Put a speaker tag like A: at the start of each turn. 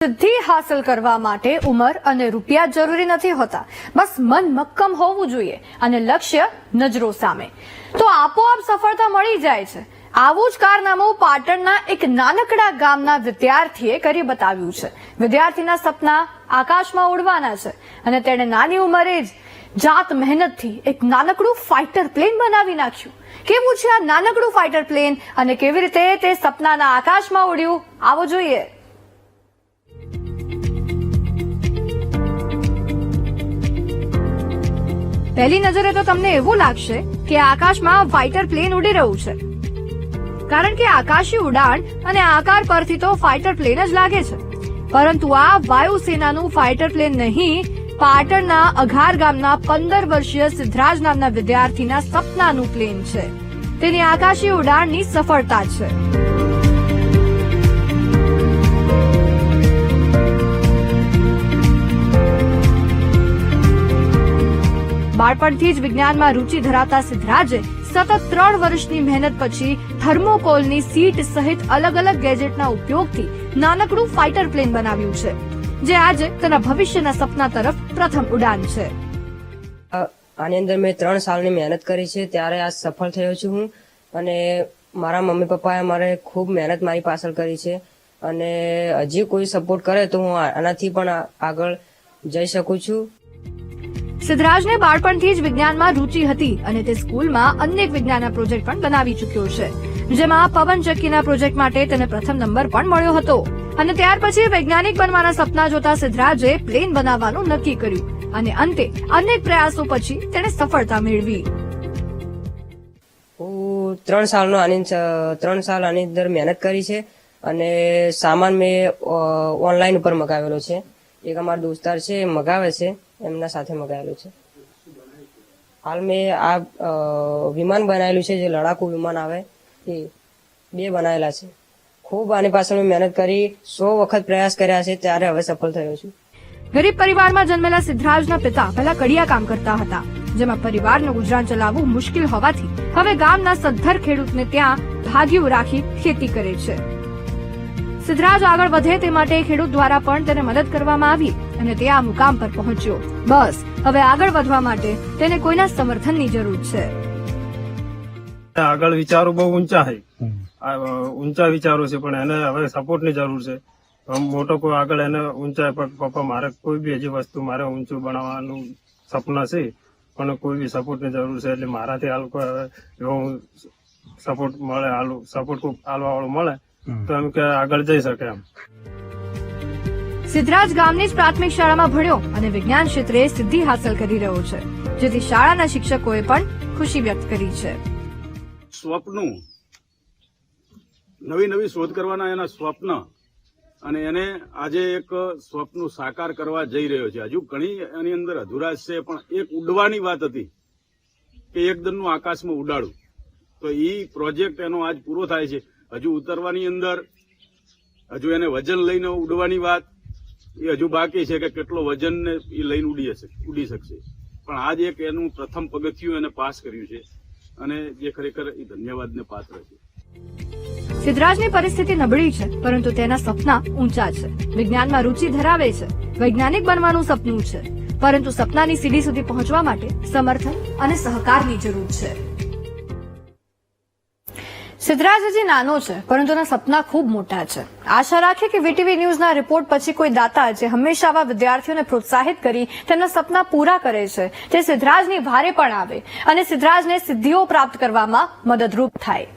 A: સિદ્ધિ હાંસલ કરવા માટે ઉંમર અને રૂપિયા જરૂરી નથી હોતા. બસ મન મક્કમ હોવું જોઈએ અને લક્ષ્ય નજરો સામે. તો આપોઆપ સફળતા મળી જાય છે. આવું જ કારનામું પાટણના એક નાનકડા ગામના વિદ્યાર્થીએ કરી બતાવ્યું છે. વિદ્યાર્થીના સપના આકાશમાં ઉડવાના છે અને તેણે નાની ઉંમરે જ જાત મહેનતથી એક નાનકડું ફાઇટર પ્લેન બનાવી નાખ્યું. કેવું છે આ નાનકડું ફાઇટર પ્લેન અને કેવી રીતે તે સપનાના આકાશમાં ઉડ્યું? આવો જોઈએ. પહેલી નજરે તો તમને એવું લાગશે કે આકાશમાં ફાઇટર પ્લેન ઉડી રહ્યું છે. કારણ કે આકાશી ઉડાન અને આકાર પરથી તો ફાઇટર પ્લેન જ લાગે છે. પરંતુ આ વાયુસેનાનું ફાઇટર પ્લેન નહીં, પાટણના અઘાર ગામના પંદર વર્ષીય સિદ્ધરાજ નામના વિદ્યાર્થીના સપનાનું પ્લેન છે. તેની આકાશી ઉડાણની સફળતા છે. બાળપણથી જ વિજ્ઞાનમાં રુચિ ધરાવતા સિદ્ધરાજે સતત ત્રણ વર્ષની મહેનત પછી થર્મોકોલની સીટ સહિત અલગ અલગ ગેજેટના ઉપયોગથી નાનકડું ફાઇટર પ્લેન બનાવ્યું છે, જે આજે તેના ભવિષ્યના સપના તરફ પ્રથમ ઉડાન છે.
B: આની અંદર મેં ત્રણ સાલની મહેનત કરી છે, ત્યારે આ સફળ થયો છું હું. અને મારા મમ્મી પપ્પાએ મારે ખૂબ મહેનત મારી પાછળ કરી છે. અને હજી કોઈ સપોર્ટ કરે તો હું આનાથી પણ આગળ જઈ શકું છું.
A: સિદ્ધરાજને બાળપણથી જ વિજ્ઞાનમાં રુચિ હતી અને તે સ્કૂલમાં અનેક વિજ્ઞાનના પ્રોજેક્ટ પણ બનાવી ચૂક્યો છે. જેમાં પવનચક્કીના પ્રોજેક્ટ માટે તેને પ્રથમ નંબર પણ મળ્યો હતો. અને ત્યાર પછી વૈજ્ઞાનિક બનવાના સપના જોતા સિદ્ધરાજે પ્લેન બનાવવાનું નક્કી કર્યું અને અંતે અનેક પ્રયાસો પછી તેણે સફળતા મેળવી.
B: ત્રણ સાલનો આની ત્રણ સાલ આની અંદર મહેનત કરી છે અને સામાન મેં ઓનલાઈન ઉપર મગાવેલો છે. એક અમારા દોસ્તાર છે, એ મગાવે છે, એમના સાથે મગાવેલું છે. હાલ મેં આ વિમાન બનાવેલું છે, જે લડાકુ વિમાન આવે, એ બે બનાવેલા છે. ખૂબ આની પાછળ મેં મહેનત કરી, સો વખત પ્રયાસ કર્યા છે, ત્યારે હવે સફળ થયો છું.
A: ગરીબ પરિવારમાં જન્મેલા સિદ્ધરાજના પિતા પહેલા કડિયા કામ કરતા હતા, જેમાં પરિવારનું ગુજરાન ચલાવવું મુશ્કેલ હોવાથી હવે ગામના સદ્ધર ખેડૂતને ત્યાં ભાગ્યું રાખી ખેતી કરે છે. સિદ્ધરાજ આગળ વધે તે માટે ખેડૂત દ્વારા પણ તેને મદદ કરવામાં આવી અને તે આ મુકામ પર પહોંચ્યો. બસ હવે આગળ વધવા માટે તેને કોઈના સમર્થનની જરૂર છે.
C: આગળ વિચારો બહુ ઊંચા છે. ઊંચા વિચારો છે પણ એને હવે સપોર્ટની જરૂર છે. મોટો કોઈ આગળ એને ઊંચા પર પપ્પા મારે કોઈ બી હજી વસ્તુ મારે ઊંચું બનાવવાનું સપના છે પણ કોઈ બી સપોર્ટની જરૂર છે એટલે મારાથી હાલ કોઈ હવે એવો સપોર્ટ મળે આલુ સપોર્ટ કોઈ હાલવા વાળું મળે તો એમ કે આગળ જઈ શકે એમ.
A: સિદ્ધરાજ ગામની જ પ્રાથમિક શાળામાં ભણ્યો અને વિજ્ઞાન ક્ષેત્રે સિદ્ધિ હાંસલ કરી રહ્યો છે જેથી શાળાના શિક્ષકોએ પણ ખુશી વ્યક્ત કરી છે.
D: સ્વપ્નું નવી નવી શોધ કરવાના એના સ્વપ્ન અને એને આજે એક સ્વપ્ન સાકાર કરવા જઈ રહ્યો છે. હજુ ઘણી એની અંદર અધુરા છે પણ એક ઉડવાની વાત હતી કે એકદમનું આકાશમાં ઉડાડું. તો એ પ્રોજેક્ટ એનો આજ પૂરો થાય છે. હજુ ઉતરવાની અંદર, હજુ એને વજન લઈને ઉડવાની વાત, એ હજુ બાકી છે કે કેટલો વજન ને એ લઈને ઉડી હશે, ઉડી શકશે. પણ આજ એક એનું પ્રથમ પગથિયું એને પાસ કર્યું છે અને જે ખરેખર એ ધન્યવાદને પાત્ર છે.
A: સિદ્ધરાજની પરિસ્થિતિ નબળી છે, પરંતુ તેના સપના ઊંચા છે. વિજ્ઞાનમાં રુચિ ધરાવે છે, વૈજ્ઞાનિક બનવાનું સપનું છે, પરંતુ સપનાની સીડી સુધી પહોંચવા માટે સમર્થન અને સહકારની જરૂર છે. સિદ્ધરાજ હજી નાનો છે, પરંતુ એના સપના ખૂબ મોટા છે. આશા રાખે કે વીટીવી ન્યૂઝના રિપોર્ટ પછી કોઈ દાતા જે હંમેશા આવા વિદ્યાર્થીઓને પ્રોત્સાહિત કરી તેમના સપના પૂરા કરે છે, તે સિદ્ધરાજની ભારે પણ આવે અને સિદ્ધરાજને સિદ્ધિઓ પ્રાપ્ત કરવામાં મદદરૂપ થાય.